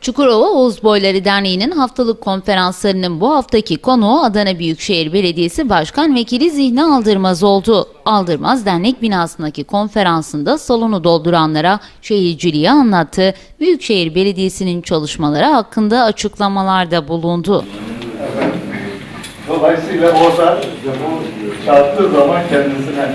Çukurova Oğuz Boyları Derneği'nin haftalık konferanslarının bu haftaki konuğu Adana Büyükşehir Belediyesi Başkan Vekili Zihni Aldırmaz oldu. Aldırmaz dernek binasındaki konferansında salonu dolduranlara şehirciliği anlattı. Büyükşehir Belediyesi'nin çalışmaları hakkında açıklamalarda bulundu. Dolayısıyla orada çarptığı zaman kendisine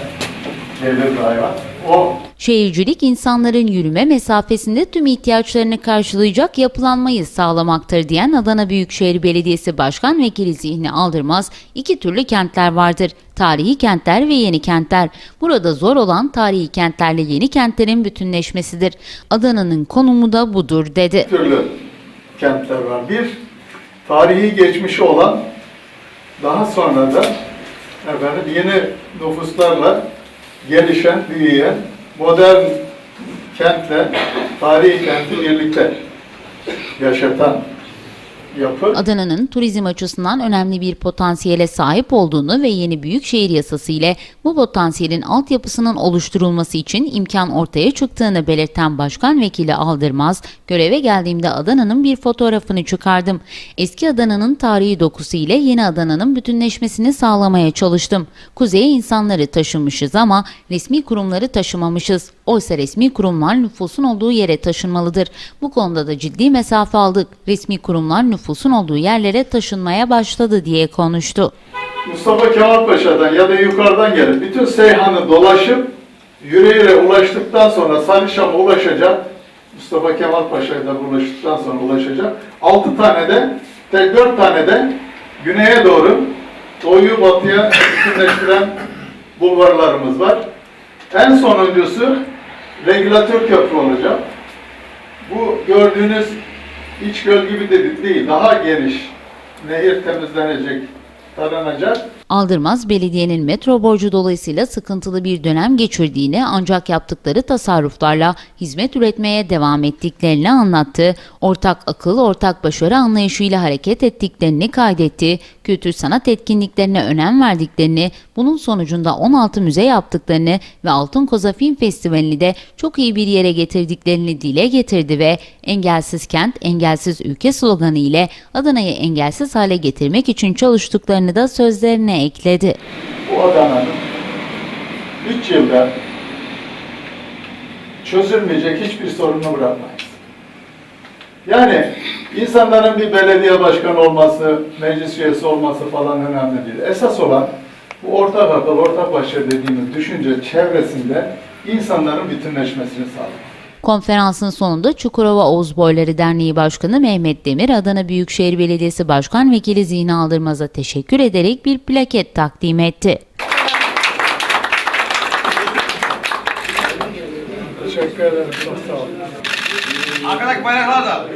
gelir hayvan. O Şehircilik insanların yürüme mesafesinde tüm ihtiyaçlarını karşılayacak yapılanmayı sağlamaktır diyen Adana Büyükşehir Belediyesi Başkan Vekili Zihni Aldırmaz, iki türlü kentler vardır. Tarihi kentler ve yeni kentler. Burada zor olan tarihi kentlerle yeni kentlerin bütünleşmesidir. Adana'nın konumu da budur dedi. türlü kentler var. Bir, tarihi geçmişi olan, daha sonra da efendim, yeni nüfuslarla gelişen, büyüyen, modern kentle, tarihi kenti birlikte yaşatan yapı. Adana'nın turizm açısından önemli bir potansiyele sahip olduğunu ve yeni büyükşehir yasası ile bu potansiyelin altyapısının oluşturulması için imkan ortaya çıktığını belirten Başkan Vekili Aldırmaz, göreve geldiğimde Adana'nın bir fotoğrafını çıkardım. Eski Adana'nın tarihi dokusu ile yeni Adana'nın bütünleşmesini sağlamaya çalıştım. Kuzeye insanları taşımışız ama resmi kurumları taşımamışız. Oysa resmi kurumlar nüfusun olduğu yere taşınmalıdır. Bu konuda da ciddi mesafe aldık. Resmi kurumlar nüfusun olduğu yerlere taşınmaya başladı diye konuştu. Mustafa Kemal Paşa'dan ya da yukarıdan gelip bütün Seyhan'ı dolaşıp yüreğiyle ulaştıktan sonra Sarışam'a ulaşacak. Mustafa Kemal Paşa'ya da ulaştıktan sonra ulaşacak. Altı tane de, dört tane de güneye doğru doğuyu batıya bütünleştiren bulvarlarımız var. En sonuncusu regülatör köprü olacak. Bu gördüğünüz iç göl gibi de değil, daha geniş. Nehir temizlenecek, taranacak. Aldırmaz belediyenin metro borcu dolayısıyla sıkıntılı bir dönem geçirdiğini ancak yaptıkları tasarruflarla hizmet üretmeye devam ettiklerini anlattı. Ortak akıl, ortak başarı anlayışıyla hareket ettiklerini kaydetti. Kültür sanat etkinliklerine önem verdiklerini, bunun sonucunda 16 müze yaptıklarını ve Altın Koza Film Festivali'ni de çok iyi bir yere getirdiklerini dile getirdi ve engelsiz kent, engelsiz ülke sloganı ile Adana'yı engelsiz hale getirmek için çalıştıklarını da sözlerine ekledi. bu Adana'nın 3 yılda çözülmeyecek hiçbir sorunu bırakmayız. Yani insanların bir belediye başkanı olması, meclis üyesi olması falan önemli değil. Esas olan bu ortak akıl, ortak başarı dediğimiz düşünce çevresinde insanların bütünleşmesini sağlamak. Konferansın sonunda Çukurova Oğuz Boyları Derneği Başkanı Mehmet Demir, Adana Büyükşehir Belediyesi Başkan Vekili Zihni Aldırmaz'a teşekkür ederek bir plaket takdim etti. Teşekkür ederim. Çok sağ olun. Arkadaki bayraklar da.